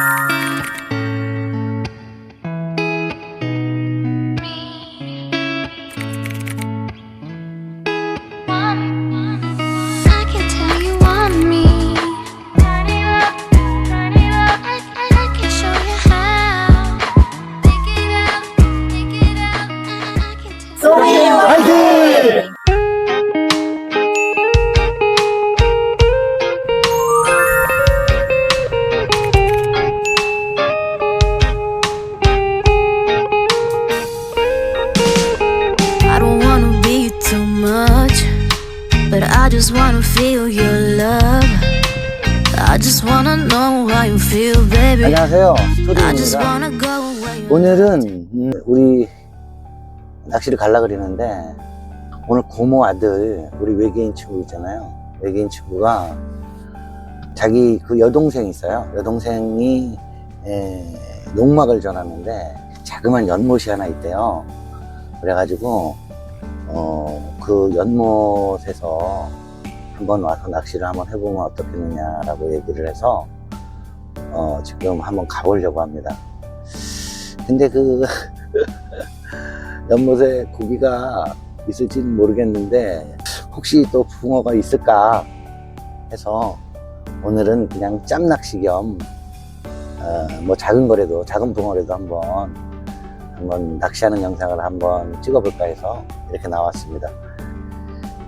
Música 낚시를 갈라 그랬는데 오늘 고모 아들 우리 외계인 친구 있잖아요. 외계인 친구가 자기 그 여동생이 있어요. 여동생이 에, 농막을 전하는데 자그만 연못이 하나 있대요. 그래가지고 어, 그 연못에서 한번 와서 낚시를 한번 해보면 어떻겠느냐라고 얘기를 해서 어, 지금 한번 가보려고 합니다. 근데 그 연못에 고기가 있을지는 모르겠는데 혹시 또 붕어가 있을까 해서 오늘은 그냥 짬낚시 겸 어, 뭐 작은 거라도 작은 붕어라도 한번 한번 낚시하는 영상을 한번 찍어볼까 해서 이렇게 나왔습니다.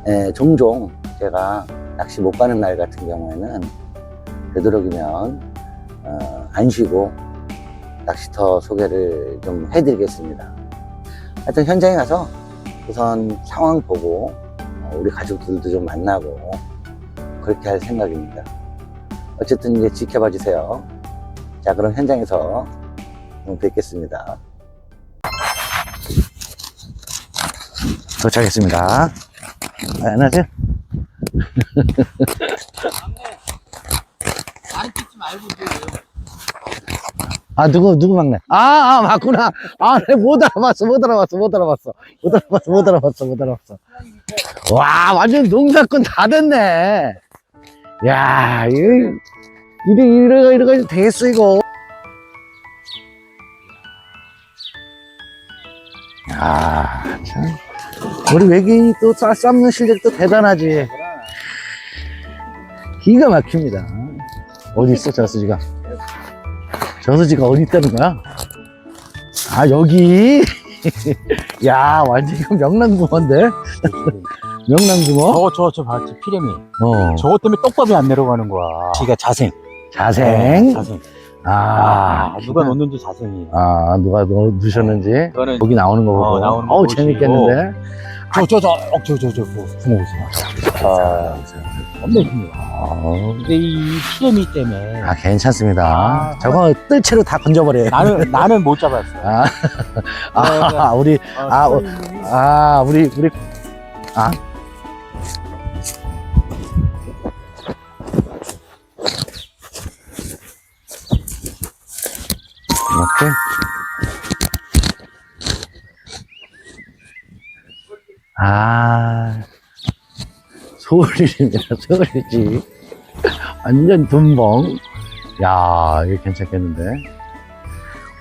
에, 종종 제가 낚시 못 가는 날 같은 경우에는 되도록이면 어, 안 쉬고 낚시터 소개를 좀 해드리겠습니다. 하여튼 현장에 가서 우선 상황 보고 어, 우리 가족들도 좀 만나고 그렇게 할 생각입니다. 어쨌든 이제 지켜봐 주세요. 자, 그럼 현장에서 좀 뵙겠습니다. 도착했습니다. 아, 안녕하세요. 아, 누구, 누구 막내? 아, 아, 맞구나. 아, 네, 못 알아봤어, 못 알아봤어, 못 알아봤어. 못 알아봤어, 못 알아봤어, 못 알아봤어. 와, 완전 농사꾼 다 됐네. 야, 이거, 이래, 이래가, 이래가 되겠어, 이거. 야, 참. 우리 외계인이 또 쌀 삶는 실력도 대단하지. 기가 막힙니다. 어디 있어, 저수지가? 저수지가 어디 있다는 거야? 아, 여기? 야, 완전 이거 명랑붕어인데? 명랑붕어? 저거 저거 저 봤지 피레미 어. 저거 때문에 떡밥이 안 내려가는 거야 지가 자생 자생. 네, 자생 아, 아, 누가 넣는지 자생이 아, 누가 넣, 넣으셨는지. 이거는 거기 나오는 거 보고. 어, 나오는 거 어우, 보시고. 재밌겠는데? 저저저저저저 보세요 아, 아, 근데 이 피레미 때문에 아, 괜찮습니다. 아, 저거 뜰 채로 다 건져버려요. 나는 나는 못 잡았어 아, 아, 우리, 아, 어, 아, 우리, 우리, 아. 이렇게. 아, 소울입니다, 소울이지. 완전 둔벙. 야, 이거 괜찮겠는데?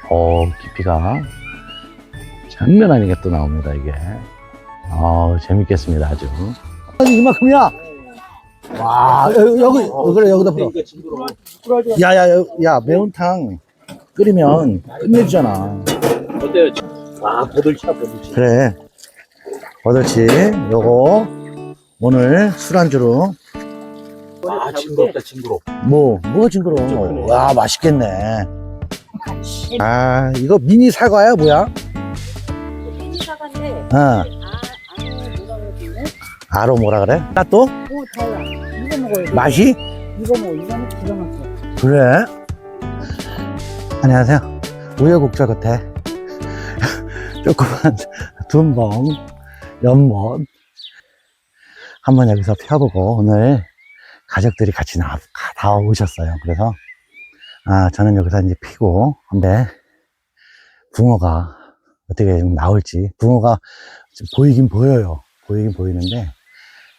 어, 깊이가 장난 아니게 또 나옵니다, 이게. 아 재밌겠습니다, 아주. 아니, 이만큼이야! 와, 여- 여기, 어, 그래, 여기다 풀어. 야, 야, 야, 야, 매운탕 끓이면 끝내주잖아. 어때요? 아 버들치다 버들치 그래. 버들치, 요거, 오늘 술안주로, 아 징그럽다 징그러 뭐, 뭐가 징그러워. 와, 맛있겠네. 아, 이거 미니 사과야, 뭐야? 미니 사과인데 어, 아, 안에 그러지? 아로 뭐라 그래? 나 또? 오 달라. 이거 먹어야 돼. 맛이? 이거 먹어. 이거는 기가 막혀. 그래? 안녕하세요. 우여곡절 끝에 조그만 둔벙, 연못 한번 여기서 펴보고 오늘 가족들이 같이 나, 가- 다 오셨어요. 그래서 아 저는 여기서 이제 피고 근데 붕어가 어떻게 좀 나올지 붕어가 좀 보이긴 보여요. 보이긴 보이는데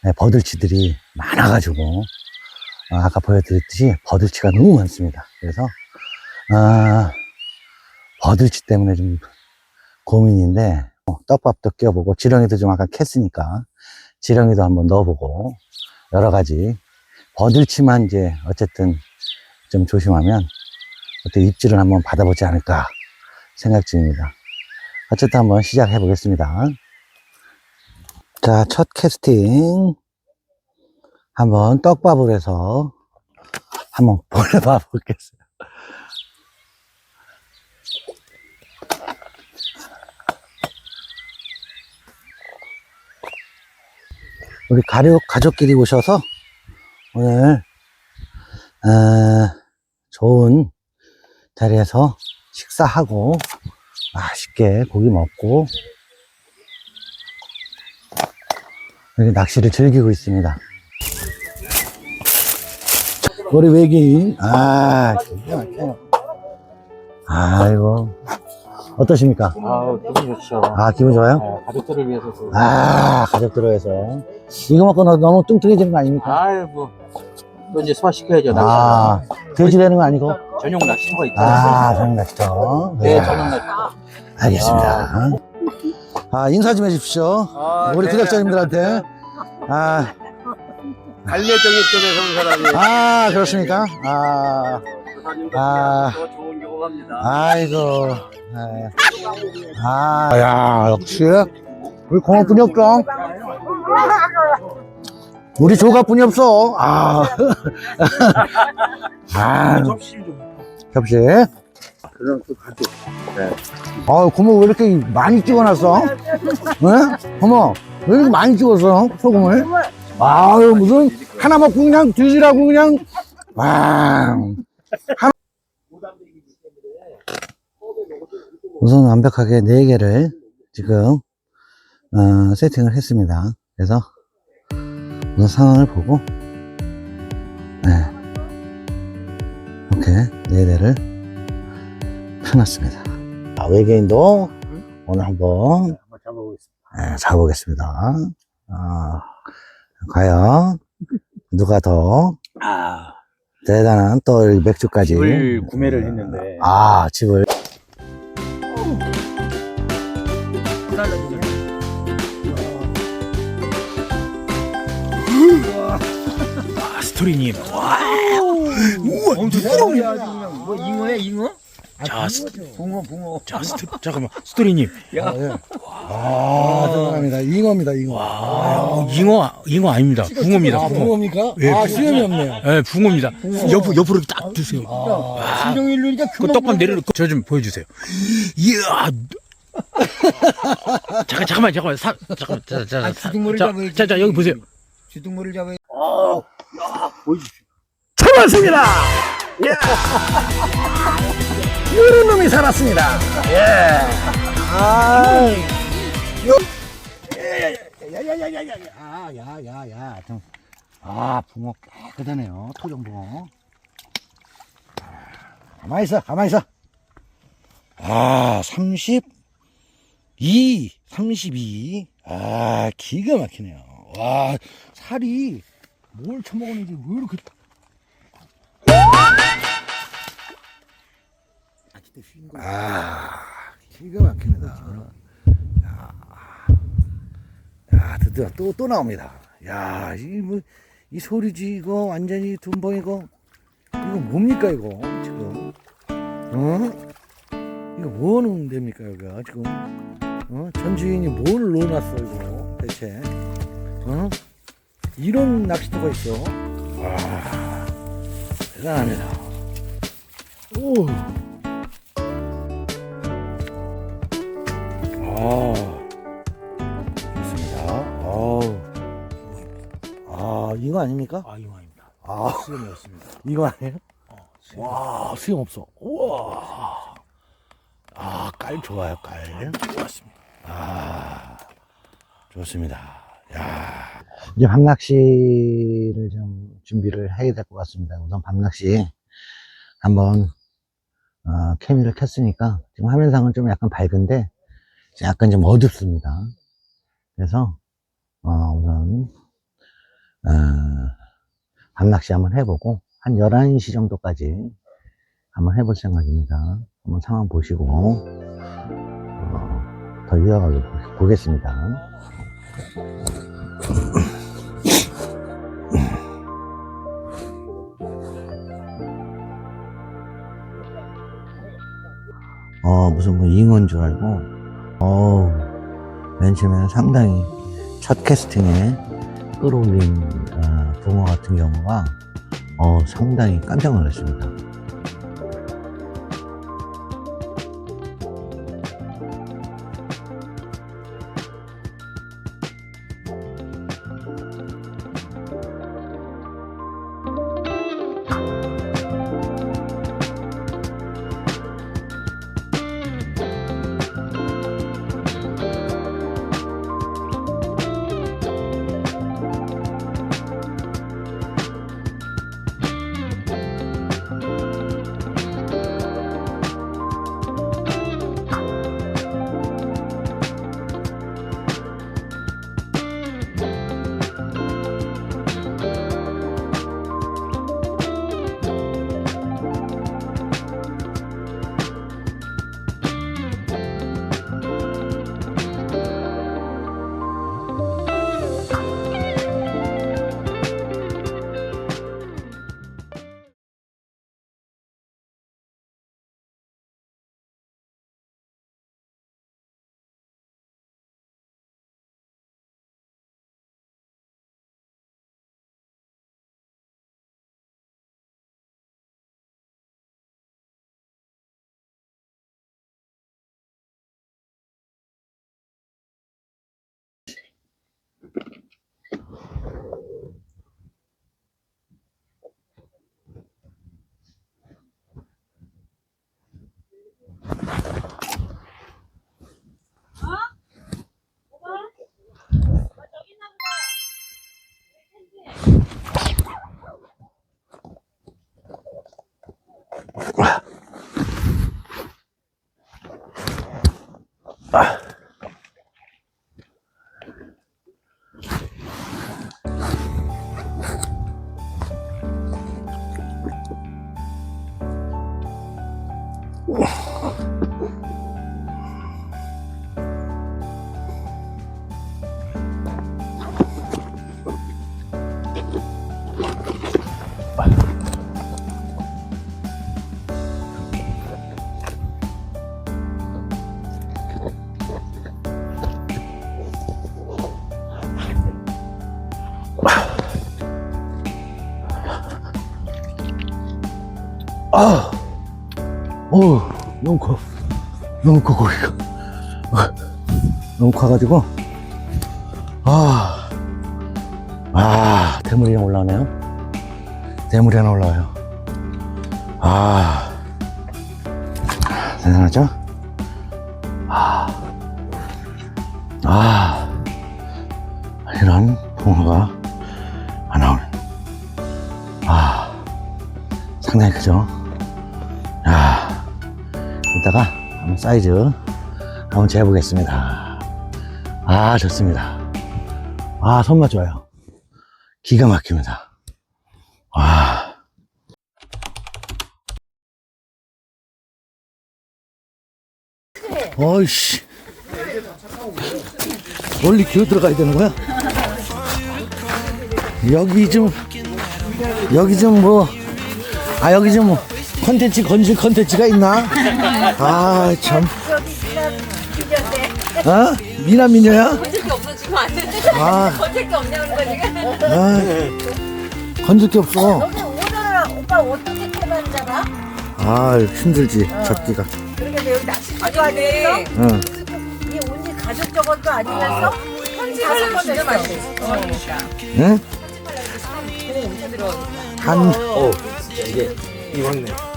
네, 버들치들이 많아가지고 어, 아까 보여드렸듯이 버들치가 너무 많습니다. 그래서 아, 버들치 때문에 좀 고민인데, 어, 떡밥도 껴보고, 지렁이도 좀 아까 캤으니까, 지렁이도 한번 넣어보고, 여러 가지. 버들치만 이제, 어쨌든 좀 조심하면, 어떻게 입질을 한번 받아보지 않을까 생각 중입니다. 어쨌든 한번 시작해 보겠습니다. 자, 첫 캐스팅. 한번 떡밥을 해서 한번 보내봐 보겠어요. 우리 가족, 가족끼리 오셔서 오늘, 어, 좋은 자리에서 식사하고 맛있게 고기 먹고 여기 낚시를 즐기고 있습니다. 우리 외계인, 아, 기가 막혀요. 아이고, 어떠십니까? 아우 기분 좋죠. 아, 기분 좋아요? 네, 가족들을 위해서. 또. 아, 가족들을 위해서. 이거 먹고 너- 너무 뚱뚱해지는 거 아닙니까? 아유 뭐. 또 이제 소화시켜야죠. 낚시. 아, 돼지 되는 거 아니고? 전용 낚시터가 있다. 아, 저녁 낚시터. 네, 전용 낚시터. 알겠습니다. 아, 인사 좀 해주십시오. 아, 우리 네. 구독자님들한테. 아, 갈래정이 쪽에서 온 사람이 아, 그렇습니까? 아, 아. 더 좋은 경험합니다. 아이고. 네. 아, 야, 역시. 우리 공업분이 없죠? 우리 조가뿐이 없어. 아. 아, 접시. 그럼 또 가족. 아, 고모 왜 이렇게 많이 찍어놨어? 네? 고모, 왜 이렇게 많이 찍었어? 소금을? 아유, 무슨, 하나 먹고 그냥 드시라고 그냥, 와. 한- 우선 완벽하게 4개를 지금, 어, 세팅을 했습니다. 그래서, 우선 상황을 보고, 네. 이렇게 4대를 펴놨습니다. 아, 외계인도 오늘 한번 한번 잡아보겠습니다. 네, 잡아보겠습니다. 아, 과연 누가 더 아, 대단한 또이 맥주까지 집을 구매를 했는데. 아 집을 아, 스토리님. 와. 뭐 잉어야 잉어? 자, 스, 붕어 붕어. 자, 스토, 잠깐만. 스토리님. 아, 예. 아 죄송합니다 잉어입니다 잉어 아, 잉어, 잉어 아닙니다. 붕어입니다. 아 붕어. 붕어입니까? 예, 아. 수염이 없네요 예, 붕어입니다. 옆, 옆으로 딱 드세요. 아, 신경 일루니까 그 떡밥 내려놓고 저 좀 보여주세요. 이야. 잠깐 잠깐만 잠깐만 사, 잠깐만 자, 자, 아, 자, 주둥머리 자, 잡아야지. 자, 자 여기 보세요. 주둥머리를 잡아야 보여주시오. 잡았습니다! 예. 예! 이런 놈이 살았습니다. 예. 아. 요. 야야야야야야. 아, 야야야. 좀. 아, 붕어 깨끗하네요. 토종 붕어. 아, 가만히 있어, 가만히 있어. 아, 32, 32. 아, 기가 막히네요. 와, 살이 뭘 처먹었는지 왜 이렇게 아, 기가 막힙니다. 야, 야 드디어 또, 또 나옵니다. 야, 이, 뭐, 이 소리지, 이거, 완전히 둔벙이고, 이거 뭡니까, 이거, 지금? 어? 이거 뭐 하는 데입니까, 여기가, 지금? 어? 전 주인이 뭘 넣어놨어, 이거, 대체? 어? 이런 낚시터가 있어. 와, 대단합니다. 오. 아, 좋습니다. 아우. 아, 이거 아닙니까? 아 잉어 아닙니다. 아, 수염이었습니다. 이거 아니에요? 어, 와, 수염 없어. 우와. 아, 깔 좋아요, 깔. 좋았습니다. 아, 좋습니다. 야. 이제 밤낚시를 좀 준비를 해야 될 것 같습니다. 우선 밤낚시 한번, 어, 케미를 켰으니까 지금 화면상은 좀 약간 밝은데 약간 좀 어둡습니다. 그래서, 어, 우선, 어, 밤낚시 한번 해보고 한 11시 정도까지 한번 해볼 생각입니다. 한번 상황 보시고 어, 더 이어가게 보- 보겠습니다. 어, 무슨 뭐 잉어인 줄 알고, 어우, 맨 처음에는 상당히 첫 캐스팅에 끌어올린 어, 붕어 같은 경우가 어, 상당히 깜짝 놀랐습니다. 아, 어, 너무 커. 너무 커, 거기가. 어, 너무 커가지고, 아, 아, 대물이 올라오네요. 대물이 하나 올라와요. 아, 대단하죠? 아, 아, 이런 붕어가 하나 오네. 아, 상당히 크죠? 야, 이따가 한번 사이즈 한번 재보겠습니다. 아, 좋습니다. 아, 손맛 좋아요. 기가 막힙니다. 와. 어이씨. 원래 기어 들어가야 되는 거야? 여기 좀, 여기 좀 뭐, 아, 여기 좀 뭐, 컨텐츠, 건질 컨텐츠가 있나? 아, 참. 어? 미남 미녀야? 건질 게 없어 지금 안 돼. 아, 건질 게 없냐고 그러니까 지금. 아, 건질 게 없어. 오늘 오빠 어떻게 태어났잖아? 아, 힘들지, 잡기가. 그러게 여기 낚시 아니 근데 응. 이 온지 가족 저것도 아니면서 편집하려면 진짜 맛있어. 응? 엄청 들어가겠다. 한, 어, 진짜 이게 이왕네.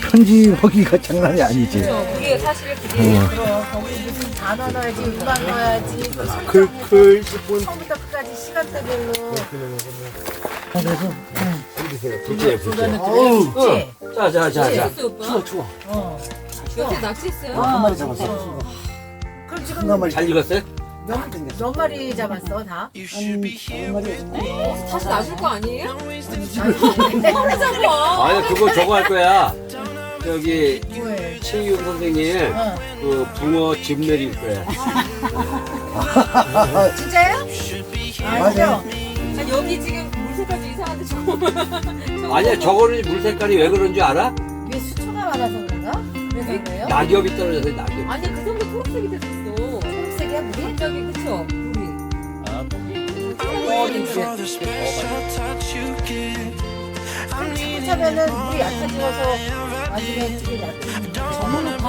편집하기가 장난이 아니지. 그게 사실 그게 어. 거기 무슨 단어 넣어야지 음악 넣어야지 클클 10분. 처음부터 끝까지 시간대별로 그래서, 둘째, 둘째. 그치? 자, 자, 자, 자. 낚시했어 오빠? 추워. 어. 요새 낚시했어요? 한 마리 잡았어. 그럼 지금 한 마리. 잘 익었어요? 몇, 몇 마리 잡았어 다? 다시 놔줄 거 아니에요? 하루 잡아. 아니, 그거 저거 할 거야. 저기 뭐해? 최희용 선생님 어. 그 붕어 집 내릴 거야. 진짜요? 아니죠? 아, 여기 지금 물 색깔도 이상한데 저거. 아니야 저거는 물 색깔이 왜 그런 줄 알아? 위에 수초가 많아서 그런가? 왜 그래요? 낙엽이 떨어져서 낙엽. 아니 그 정도 초록색이 됐었어. 물이 나중에 되게 다.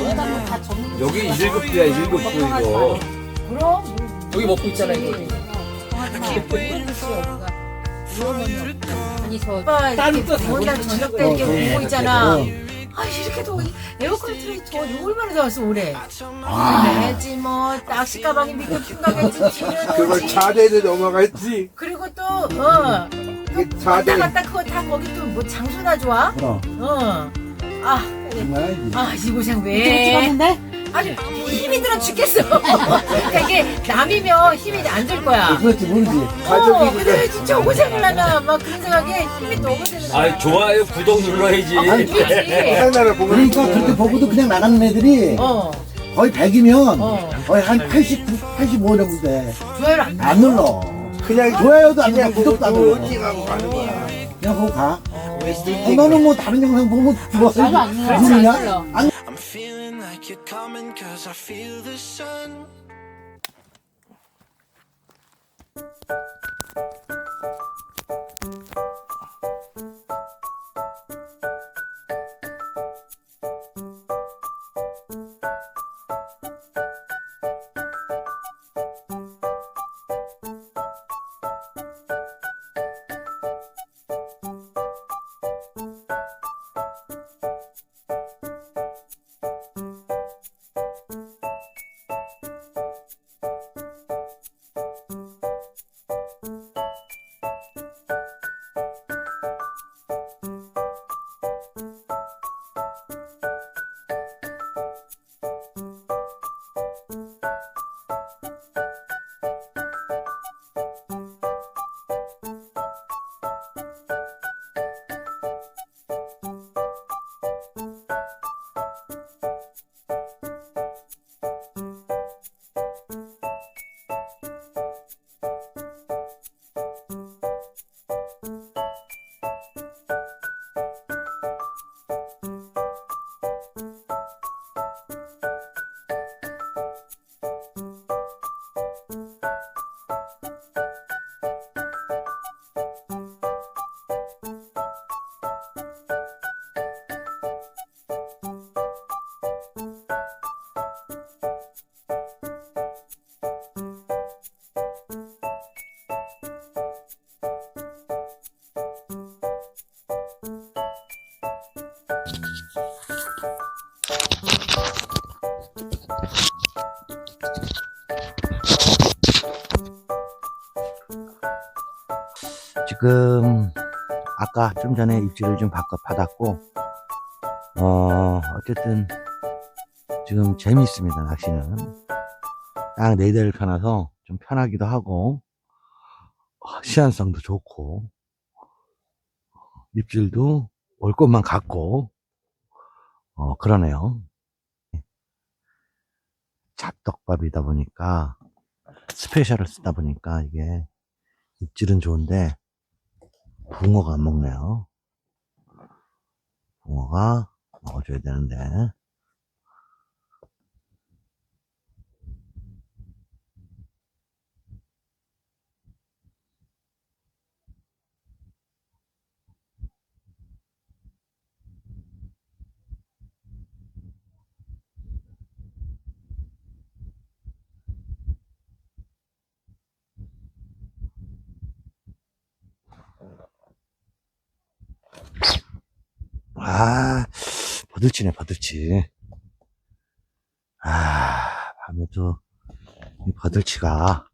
여기다 다 저물로. 여기 일급 부야 일급 부 이거. 그럼 여기 먹고 있잖아 이거. 아니 저 오빠 또 저녁 때 이렇게 어, 보고 있잖아. 어. 아 이렇게 더 에어컨 틀이 저 이거 얼마나 더웠어 올해. 해지 뭐 낚시 가방이 밑에 풍가겠지 그걸 오지. 차대로 넘어갔지. 그리고 또어 그 왔다. 갔다 그거 다 거기 또 뭐 장소나 좋아? 그럼 어. 아, 정말 아, 이 고생 이렇게 왜? 찍었는데? 아주 힘이 들어 죽겠어. 그러니까 이게 남이면 힘이 안 들 거야. 그렇지 모르지 어, 근데 진짜 고생을 하나 막 그런 생각에 힘이 너무 드는 거야. 아 좋아요 구독 눌러야지. 그렇지. 하나를 보면 그러니까 그렇게 보고도 그냥 나가는 애들이 어, 거의 100이면 어. 거의 한 89, 85 정도 돼. 좋아요를 안안 눌러. 그냥 좋아요도 안 눌러, 구독도 안 눌러. 띵하고 가는 거야. 그냥 보고 가. 어. 어, 너는 뭐 다른 영상 보면 죽었어. 나도 안 눌러. 누르냐? 안 눌러. Feeling like you're coming cause I feel the sun. 지금 아까 좀 전에 입질을 좀 바꿔 받았고 어 어쨌든 지금 재미있습니다 낚시는. 딱 네대를 펴놔서 좀 편하기도 하고 어, 시한성도 좋고 입질도 올 것만 같고 어 그러네요. 잡떡밥이다 보니까 스페셜을 쓰다 보니까 이게 입질은 좋은데 붕어가 안 먹네요. 붕어가 먹어줘야 되는데. 아, 버들치네, 버들치. 아, 밤에도 이 버들치가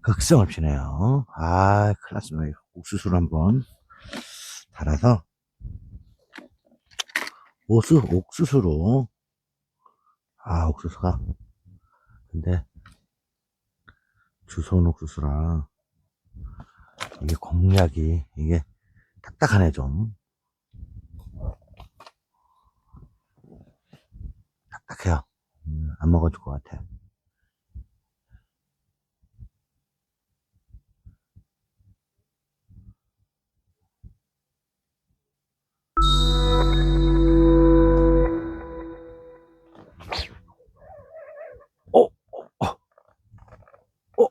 극성을 피네요. 아, 큰일 났습니다. 옥수수를 한번 달아서 옥수, 옥수수로 아, 옥수수가 근데 주소온 옥수수랑 이게 공략이 이게 딱딱하네 좀 안 먹어줄 것 같아. 어, 어, 어,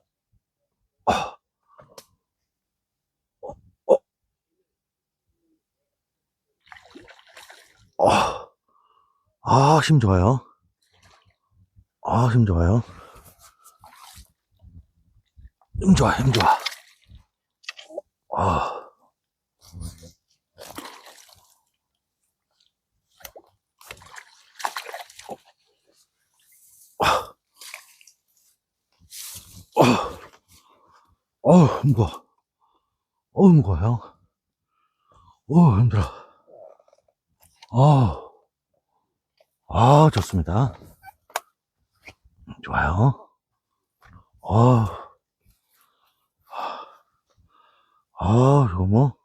어, 아, 힘 좋아요. 아, 힘 좋아요. 힘 좋아, 힘 좋아. 아. 어, 어, 무거워. 어, 무거워요. 어, 힘들어. 아, 아, 좋습니다. 좋아요. 아, 아, 뭐,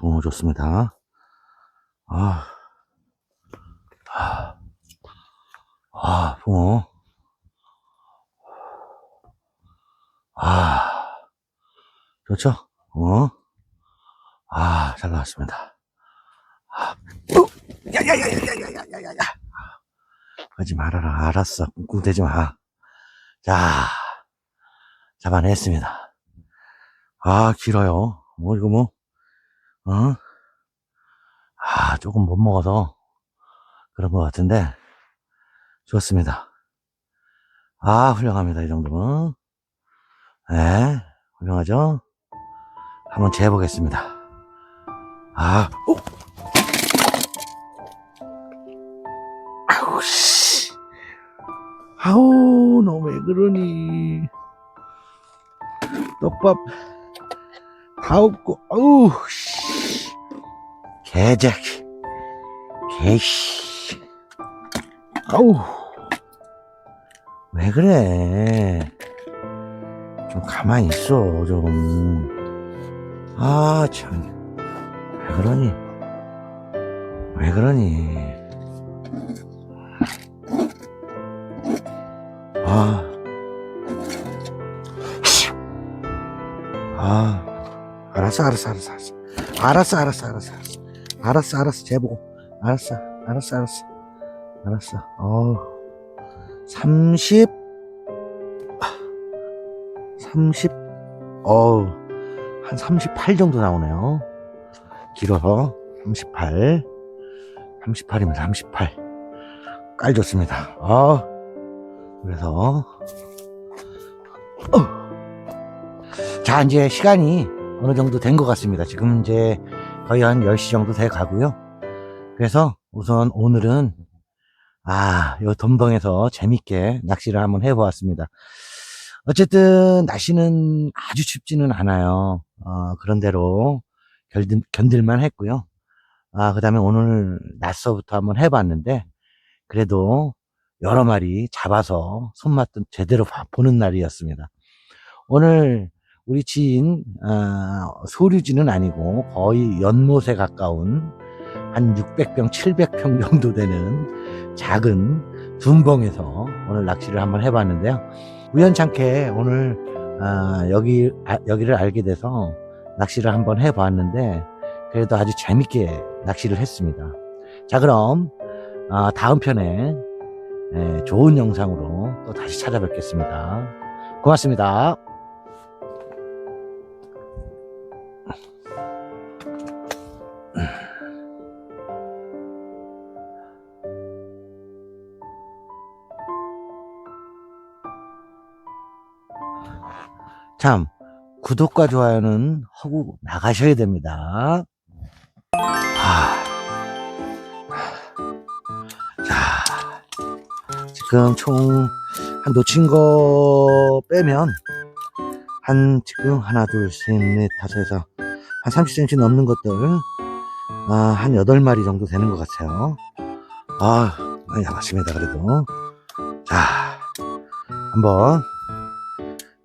너무 좋습니다. 아, 아, 아, 붕어. 아, 좋죠? 어? 아, 잘 나왔습니다. 아, 어, 야, 야, 야, 야, 야, 야, 야, 야, 야. 하지 말아라. 알았어. 꿍꿍대지 마. 자, 잡아냈습니다. 아, 길어요. 뭐, 이거 뭐, 어? 아, 조금 못 먹어서 그런 것 같은데, 좋습니다. 아, 훌륭합니다. 이 정도면. 네, 훌륭하죠? 한번 재보겠습니다. 아, 오! 아우, 너 왜 그러니. 떡밥 다 없고, 아우, 씨. 개새끼. 개씨. 아우. 왜 그래. 좀 가만히 있어, 좀. 아, 참. 왜 그러니? 왜 그러니? 아. 아. 알았어, 알았어, 알았어, 알았어. 알았어, 알았어, 알았어, 알았어. 알았어, 재보고. 알았어, 알았어, 알았어. 알았어. 어 30, 30, 어우, 한38 정도 나오네요. 길어서 38. 38이면 38. 깔 좋습니다. 아, 그래서, 어. 자, 이제 시간이 어느 정도 된 것 같습니다. 지금 이제 거의 한 10시 정도 돼 가고요. 그래서 우선 오늘은 아, 요 덤벙에서 재밌게 낚시를 한번 해보았습니다. 어쨌든 날씨는 아주 춥지는 않아요. 어, 그런대로 견딜, 견딜만 했고요. 아, 그 다음에 오늘 낮서부터 한번 해봤는데, 그래도 여러 마리 잡아서 손맛도 제대로 봐- 보는 날이었습니다. 오늘 우리 지인, 아, 소류지는 아니고 거의 연못에 가까운 한 600평, 700평 정도 되는 작은 둔벙에서 오늘 낚시를 한번 해봤는데요. 우연찮게 오늘 아, 여기 아, 여기를 알게 돼서 낚시를 한번 해봤는데 그래도 아주 재밌게 낚시를 했습니다. 자 그럼 아, 다음 편에 예, 좋은 영상으로 또 다시 찾아뵙겠습니다. 고맙습니다. 참 구독과 좋아요는 하고 나가셔야 됩니다. 지금 총 한 놓친 거 빼면 한 지금 하나 둘 셋 넷 다섯 여섯 한 30cm 넘는 것들 아, 한 8마리 정도 되는 것 같아요. 아, 많이 잡았습니다, 그래도. 자, 한번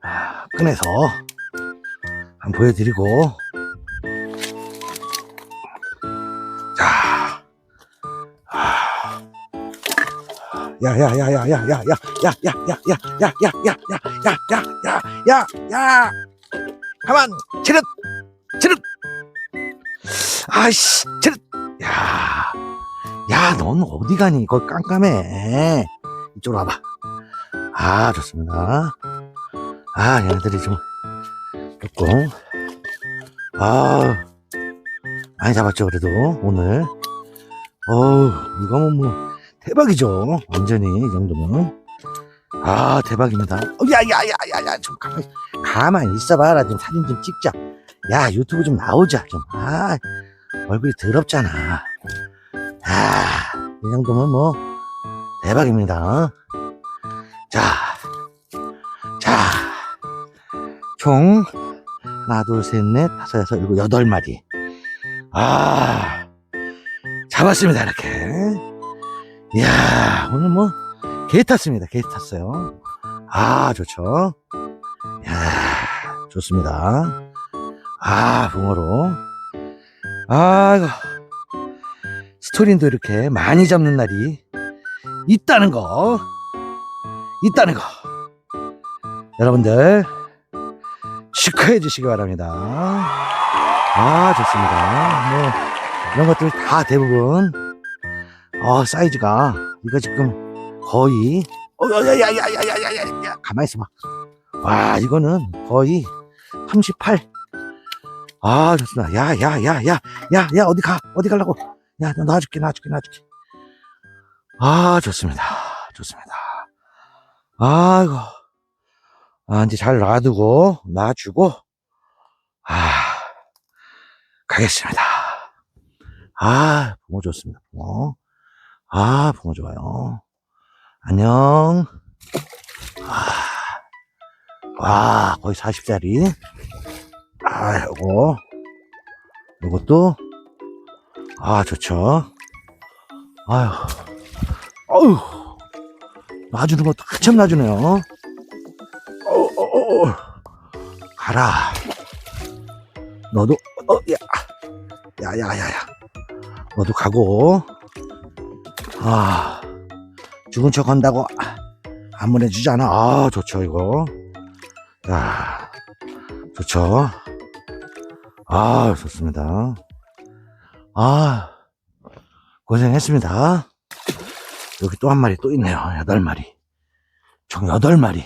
아, 꺼내서 한번 보여드리고 자, 아, 야야야야야야야야야야야야야야야야야야 가만 치릇 치릇 아이씨 치릇 야야넌 어디 가니 거기 깜깜해 이쪽으로 와봐 아 좋습니다 아 얘네들이 좀 조금 아 많이 잡았죠 그래도 오늘 어우 이거는 뭐 대박이죠. 완전히 이 정도면. 아 대박입니다. 야야 야 야 야 좀 가만히 가만히 있어봐라. 좀 사진 좀 찍자. 야 유튜브 좀 나오자 좀 아 얼굴이 더럽잖아. 아 이 정도면 뭐 대박입니다 자 자 총 하나 둘 셋 넷 다섯 여섯 일곱 여덟 마리 아 잡았습니다 이렇게 이야 오늘 뭐 개 탔습니다. 개 탔어요. 아 좋죠? 이야 좋습니다. 아 붕어로. 아이고 스토린도 이렇게 많이 잡는 날이 있다는 거 있다는 거. 여러분들 축하해 주시기 바랍니다. 아 좋습니다. 뭐 이런 것들 다 대부분 어, 사이즈가 이거 지금 거의 어야야야야야야야 가만히 있어봐 와 이거는 거의 38 아 좋습니다 야야야야야 야 어디 가 어디 가려고 야 놔줄게 놔줄게 놔줄게 아 좋습니다 좋습니다 아이고 아 이제 잘 놔두고 놔주고 아 가겠습니다 아 붕어 좋습니다 붕어 아 붕어 좋아요. 안녕. 아, 와 거의 40짜리. 아 요거 요것도? 아 좋죠. 아유 어휴. 놔주는 것도 한참 놔주네요. 어, 어, 어. 가라. 너도 어 야. 야 야 야 야. 너도 가고 아 죽은 척 한다고 안 보내주지 않아 아 좋죠 이거 야 좋죠 아 좋습니다 아 고생했습니다 여기 또 한 마리 또 있네요 여덟 마리 총 여덟 마리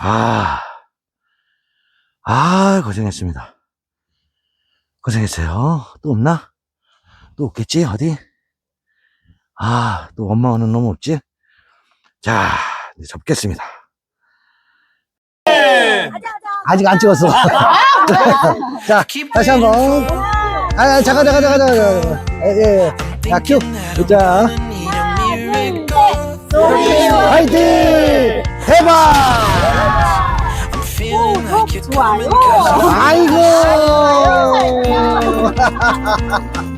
아, 아, 고생했습니다. 고생했어요. 또 없나? 또 없겠지, 어디? 아, 또 엄마 오는 놈 없지? 자, 이제 접겠습니다. 아직 안 찍었어. 자, 다시 한 번. 아, 잠깐, 잠깐, 잠깐, 잠깐. 예, 예. 자, 큐. 자, 화이팅! 대박! 아이고!